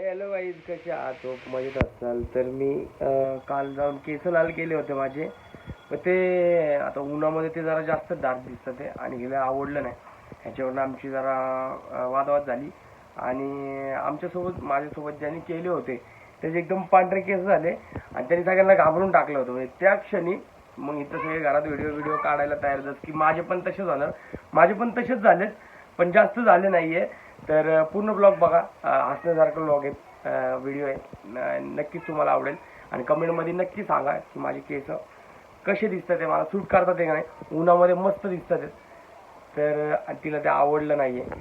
Hello wise कसे आहात? मजेत असाल. तर मी काल जाऊन केस लाल केले होते माझे. मग ते आता उन्हामध्ये ते जरा जास्त डार्क दिसतं ते आणि हिला आवडलं नाही. ह्याच्यावरनं आमची जरा वादवाद झाली. आणि आमच्यासोबत माझ्यासोबत ज्यांनी केले होते त्याचे एकदम पांढरे केस झाले. आणि त्यांनी सगळ्यांना घाबरून टाकलं होतं. म्हणजे त्या क्षणी मग इथं सगळे घरात व्हिडिओ व्हिडिओ काढायला तयार होतात की माझे पण तसेच झालं माझे पण तसेच झालेत पण जास्त झाले नाही आहे तर पूर्ण ब्लॉग बघा. हसण्यासारखं ब्लॉग आहे व्हिडिओ आहे नक्कीच तुम्हाला आवडेल. आणि कमेंटमध्ये नक्की सांगा की माझे केस कसे दिसतात ते मला सूट करतात ते का नाही. उन्हामध्ये मस्त दिसतात तर तिला ते आवडलं नाही आहे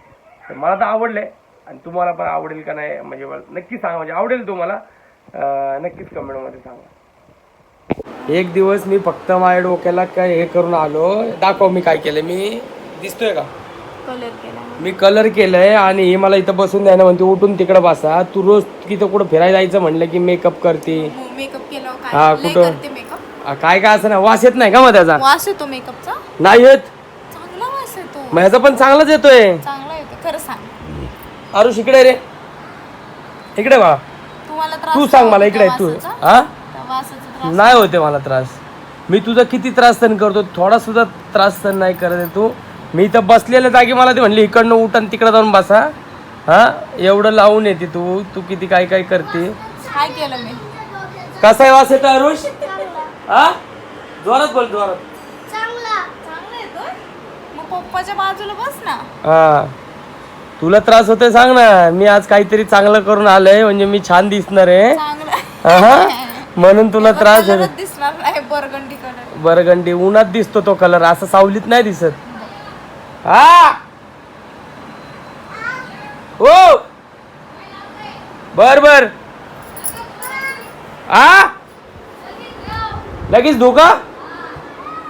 तर मला तर आवडलं आहे आणि तुम्हाला पण आवडेल का नाही म्हणजे नक्की सांगा. म्हणजे आवडेल तुम्हाला. नक्कीच कमेंटमध्ये सांगा. एक दिवस मी फक्त माझ्या डोक्याला काय हे करून आलो. दाखव मी काय केलं. मी दिसतोय का? कलर केला मी कलर केलंय आणि हे मला इथं बसून द्यायला म्हणते उठून तिकडे बसा. तू रोज तिथं कुठं फिरायला जायचं म्हणलं की मेकअप करते. मेकअप केला हा, लय कुठं? करते मेकअप आ, काय काय असं ना वास येत नाही का मग त्याचा? वास येतो मेकअपचा नाही येत. चांगला वास येतो. मग ह्याचा पण चांगलाच येतोय. चांगला येतो खरं सांग. आरुष इकडे रे. इकडे बा तुम्हाला त्रास तू सांग होतो मला त्या इकडे तू. वासाचा? हा? त्या वासाचा त्रास नाही होते मला त्रास. मी तुझा किती त्रास सहन करतो? थोडा सुद्धा त्रास सहन नाही करत आहे तू. मी इथं बसलेल्या जागी मला ते म्हणली इकडनं उठ आणि तिकडं जाऊन बसा. हा? एवढं लावून येते तू. तू किती काय काय करते? काय केलं मी? कसा आहे वास येतो अरुष? हा? जोरात बोल जोरात. चांगला. येतोय मग पप्पाच्या बाजूला बस ना. हा. तुला त्रास होतोय सांग ना. मी आज काहीतरी चांगलं करून आलंय म्हणजे मी छान दिसणार आहे. चांगला. हा? म्हणून तुला त्रास होतो कलरच दिसणार नाही बरगंडी कलर. बरगंडी उन्हात दिसतो तो कलर. असं सावलीत नाही दिसत. हा. हो. बर बर. आ? लगेच धोका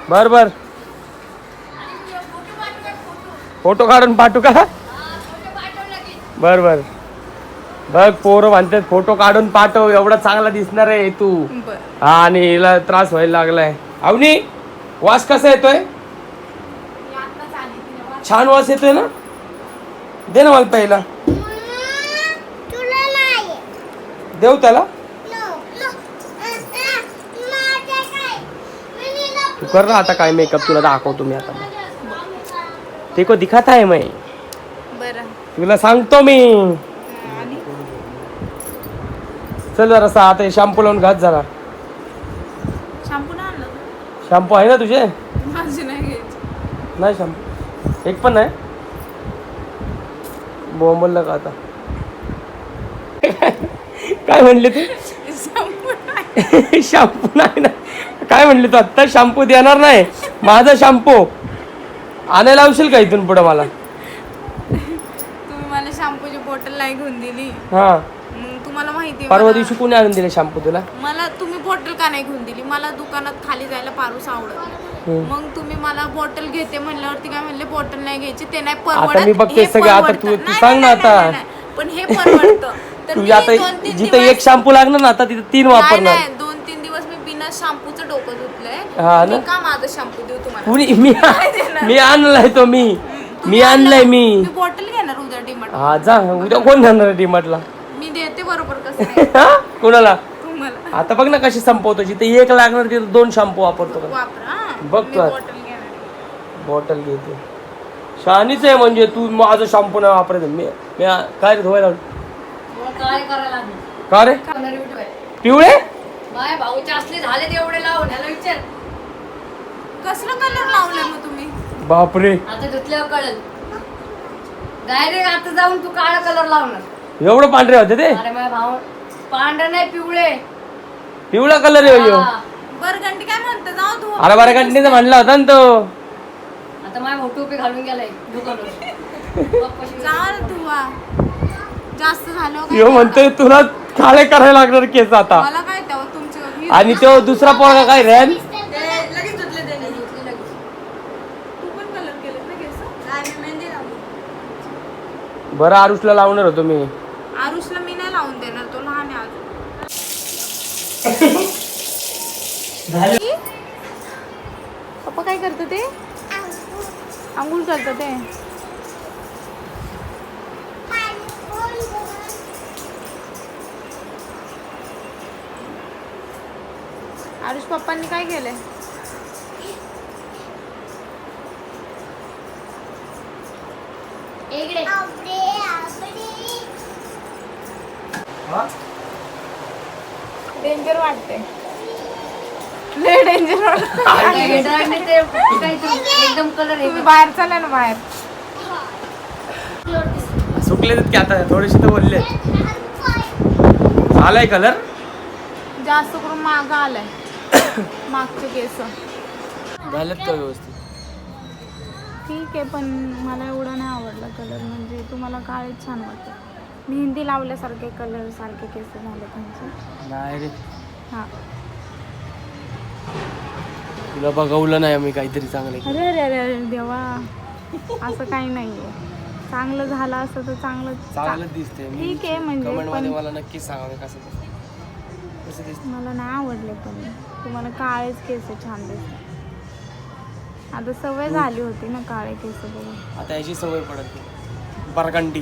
बर बर. फोटो काढून पाठवू का? बर बर. बघ पोरं म्हणतात फोटो काढून पाठव एवढा चांगला दिसणार आहे तू. हा आणि हिला त्रास व्हायला लागलाय. अवनी वास कसा येतोय? छान वास येतोय ना? दे ना मला पहिला देऊ त्याला? तू कर ना आता काय मेकअप तुला दाखवतो मी आता. ते को दिखात आहे मैं. बरं. तुला सांगतो मी. चल जरा आता शॅम्पू लावून घात जरा. शॅम्पू नाही आणलं शॅम्पू आहे ना तुझे? माझी नाही घ्यायची. नाही शॅम्पू एक पण नाही? बोंबललं का आता? काय म्हणले तू? शॅम्पू नाही. ना. काय म्हणले तू आत्ता शॅम्पू देणार नाही. माझा शॅम्पू. आणायला लावशील का इथून पुढे मला? तुम्ही मला शॅम्पूची बॉटल नाही घेऊन दिली. हा. मग तुम्हाला माहिती आहे परवा मला- दिवशी कोणी आणून दिले शॅम्पू तुला? मला तुम्ही बॉटल का नाही घेऊन दिली? मला दुकानात खाली जायला पारूस आवडत नाही. मग तुम्ही मला बॉटल घेते म्हणल्यावरती काय म्हणले? बॉटल नाही घ्यायची ते नाही परवडत आता मी बघते हे सगळं, आता परवडतं. तू- तू नाही, सांग ना नाही, आता. नाही, नाही, नाही. पण हे परवडतं. तर मी आता दोन तीन जिथं दिवस- एक शॅम्पू लागणार ना आता तिथं तीन नाही, वापरणार. नाही, दोन तीन दिवस मी बिना शॅम्पूचं डोकं हा ना? मी का माझं शॅम्पू देऊ तुम्हाला? कुणी मी देणार. मी आणलाय तो मी. मी तुम्ही आणलाय आणलं- मी. मी बॉटल घेणार उद्या डिमांड हा जा. उद्या कोण जाणार डीमार्टला मी देते बरोबर कसं नाही. कोणाला? तुम्हाला. आता बघ ना कशी संपवतो. जिथे एक लागणार तिथे दोन शॅम्पू वापरतो. वापरा. बघ मी. बॉटल घेणार बॉटल घेते शहाणीच आहे म्हणजे तू माझं शॅम्पू नाही वापरायचं मी मी काय रे धुवायला लावलं? काय करायला लागलं? का रे कलर विटवाय. पिवळे माय भाऊचे असले झाले तेवढे लावून ह्याला विचार कसलं कलर लावलंय मग तुम्ही बापरे आता धुतल्यावर कळेल डायरेक्ट आता जाऊन तू काळा कलर लावणार एवढं पांढरे होते ते अरे माझ्या भाऊ पांढरे नाही पिवळे पिवळा कलर आहे ह्यो. हा. बरगंडी काय म्हणते? जाऊ तू. अरे बारा म्हणला होता ना तो. आता माझ्या टोपी घालून गेलाय. दुकानावर. पप्पाशी जा ना तू वा. जास्त झालं काय? ह्यो म्हणतोय तुला काळे करायला लागणार केस आता. मला काय तेव्हा तुमच्या आणि तो दुसरा पोरगा काय रॅन? लगेच धुतले त्याने. धुतली लगेच. तू पण कलर केलं ना केस? नाही मी मेहंदी लावली. बरं आरुषला लावणार होतो मी. आरुषला मी नाही लावून देणार तो लहान आहे अजून. पप्पा काय करत ते? आंघोळ चालत ते. आरुष पप्पांनी काय केलंय? डेंजर वाटते लय डेंजर एकदम कलर तुम्ही बाहेर चला ना बाहेर. सुकले की आता थोडेसे तर बोलले. आलाय कलर जास्त करून मागं आलाय. मागचे केस. झालेत का व्यवस्थित? ठीक आहे पण मला एवढं नाही आवडलं कलर म्हणजे तुम्हाला काळेच छान वाटतं. मेहंदी लावल्यासारखे कलर सारखे केस झाले त्यांचे नाही रे. हां. तुला बघवलं नाही आम्ही काहीतरी चांगले. अरे अरे अरे अरे देवा. असं काही नाही आहे चांगलं झालं असतं तर चांगलं चांगलं दिसते ठीक आहे म्हणजे कमेंटमध्ये पण मला नक्कीच सांगा मी कसं दिसतं. कसं दिसतं मला नाही आवडले पण. तुम्हाला काळेच केस छान दिसतात. आता सवय झाली होती ना काळे केस बघून. आता याची सवय पडत बरगंडी.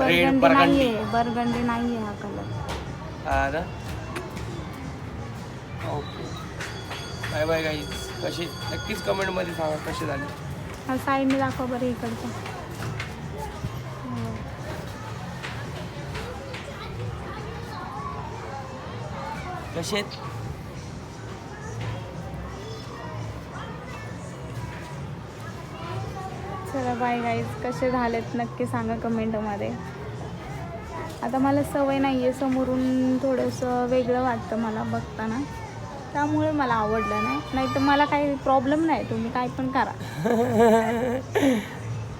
Red burgundy burgundy. नाहीये. बरगंडी नाहीये हा कलर हा ना? ओके बाय बाय गाईज कशी? नक्कीच कमेंटमध्ये सांगा कशी झाली? हा साईडने दाखवा बरं इकडचं. कशी आहेत? चला बाय गाईज कसे झालेत? नक्की सांगा कमेंटमध्ये. आता मला सवय नाही आहे समोरून थोडंसं वेगळं वाटतं मला बघताना. त्यामुळे मला आवडलं नाही. नाही तर मला काही प्रॉब्लेम नाही. तुम्ही काय पण करा.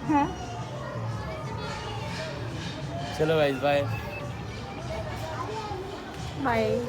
हां? चलो गाईज बाय बाय